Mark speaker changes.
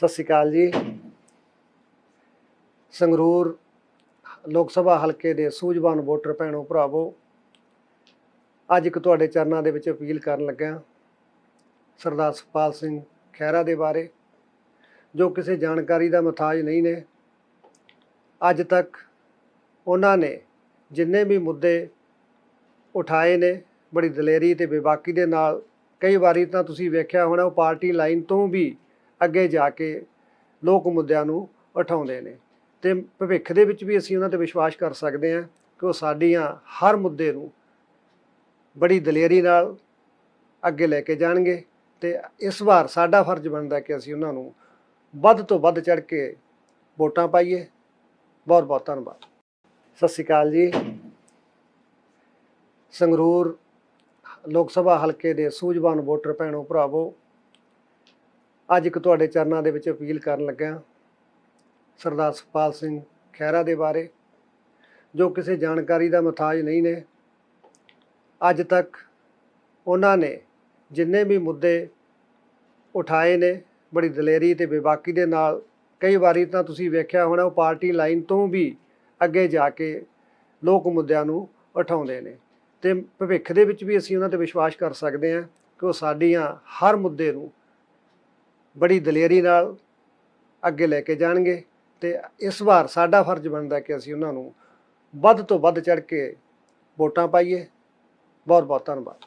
Speaker 1: ਸਤਿ ਸ਼੍ਰੀ ਅਕਾਲ ਜੀ। ਸੰਗਰੂਰ ਲੋਕ ਸਭਾ ਹਲਕੇ ਦੇ ਸੂਝਵਾਨ ਵੋਟਰ ਭੈਣੋ ਭਰਾਵੋ, ਅੱਜ ਇੱਕ ਤੁਹਾਡੇ ਚਰਨਾਂ ਦੇ ਵਿੱਚ ਅਪੀਲ ਕਰਨ ਲੱਗਾ ਸਰਦਾਰ ਸੁਖਪਾਲ ਸਿੰਘ ਖਹਿਰਾ ਦੇ ਬਾਰੇ, ਜੋ ਕਿਸੇ ਜਾਣਕਾਰੀ ਦਾ ਮਥਾਜ ਨਹੀਂ ਨੇ, ਅੱਜ ਤੱਕ ਉਹਨਾਂ ਨੇ ਜਿੰਨੇ ਵੀ ਮੁੱਦੇ ਉਠਾਏ ਨੇ, ਬੜੀ ਦਲੇਰੀ ਤੇ ਬੇਬਾਕੀ ਦੇ ਨਾਲ, ਕਈ ਵਾਰੀ ਤਾਂ ਤੁਸੀਂ ਵੇਖਿਆ ਹੋਣਾ ਉਹ ਪਾਰਟੀ ਲਾਈਨ ਤੋਂ ਵੀ ਅੱਗੇ ਜਾ ਕੇ ਲੋਕ ਮੁੱਦਿਆਂ ਨੂੰ ਉਠਾਉਂਦੇ ਨੇ। ਤੇ ਭਵਿੱਖ ਦੇ ਵਿੱਚ ਵੀ ਅਸੀਂ ਉਹਨਾਂ ਤੇ ਵਿਸ਼ਵਾਸ ਕਰ ਸਕਦੇ ਹਾਂ ਕਿ ਉਹ ਸਾਡੀਆਂ ਹਰ ਮੁੱਦੇ ਨੂੰ ਬੜੀ ਦਲੇਰੀ ਨਾਲ ਅੱਗੇ ਲੈ ਕੇ ਜਾਣਗੇ ਤੇ ਇਸ ਵਾਰ ਸਾਡਾ ਫਰਜ਼ ਬਣਦਾ ਕਿ ਅਸੀਂ ਉਹਨਾਂ ਨੂੰ ਵੱਧ ਤੋਂ ਵੱਧ ਚੜ ਕੇ ਵੋਟਾਂ ਪਾਈਏ। ਬਹੁਤ ਬਹੁਤ ਧੰਨਵਾਦ। ਸਤਿ ਸ਼੍ਰੀ ਅਕਾਲ ਜੀ। ਸੰਗਰੂਰ ਲੋਕ ਸਭਾ ਹਲਕੇ ਦੇ ਸੂਝਵਾਨ ਵੋਟਰ ਭੈਣੋ ਭਰਾਵੋ ਅੱਜ ਇੱਕ ਤੁਹਾਡੇ ਚਰਨਾਂ ਦੇ ਵਿੱਚ ਅਪੀਲ ਕਰਨ ਲੱਗਾ ਸਰਦਾਰ ਸੁਖਪਾਲ ਸਿੰਘ ਖਹਿਰਾ ਦੇ ਬਾਰੇ, ਜੋ ਕਿਸੇ ਜਾਣਕਾਰੀ ਦਾ ਮਥਾਜ ਨਹੀਂ ਨੇ। ਅੱਜ ਤੱਕ ਉਹਨਾਂ ਨੇ ਜਿੰਨੇ ਵੀ ਮੁੱਦੇ ਉਠਾਏ ਨੇ, ਬੜੀ ਦਲੇਰੀ ਤੇ ਬੇਬਾਕੀ ਦੇ ਨਾਲ, ਕਈ ਵਾਰੀ ਤਾਂ ਤੁਸੀਂ ਵੇਖਿਆ ਹੋਣਾ, ਉਹ ਪਾਰਟੀ ਲਾਈਨ ਤੋਂ ਵੀ ਅੱਗੇ ਜਾ ਕੇ ਲੋਕ ਮੁੱਦਿਆਂ ਨੂੰ ਉਠਾਉਂਦੇ ਨੇ। ਤੇ ਭਵਿੱਖ ਦੇ ਵਿੱਚ ਵੀ ਅਸੀਂ ਉਹਨਾਂ ਤੇ ਵਿਸ਼ਵਾਸ ਕਰ ਸਕਦੇ ਹਾਂ ਕਿ ਉਹ ਸਾਡੀਆਂ ਹਰ ਮੁੱਦੇ ਨੂੰ ਬੜੀ ਦਲੇਰੀ ਨਾਲ ਅੱਗੇ ਲੈ ਕੇ ਜਾਣਗੇ ਤੇ ਇਸ ਵਾਰ ਸਾਡਾ ਫਰਜ਼ ਬਣਦਾ ਕਿ ਅਸੀਂ ਉਹਨਾਂ ਨੂੰ ਵੱਧ ਤੋਂ ਵੱਧ ਚੜ ਕੇ ਵੋਟਾਂ ਪਾਈਏ। ਬਹੁਤ ਬਹੁਤ ਧੰਨਵਾਦ।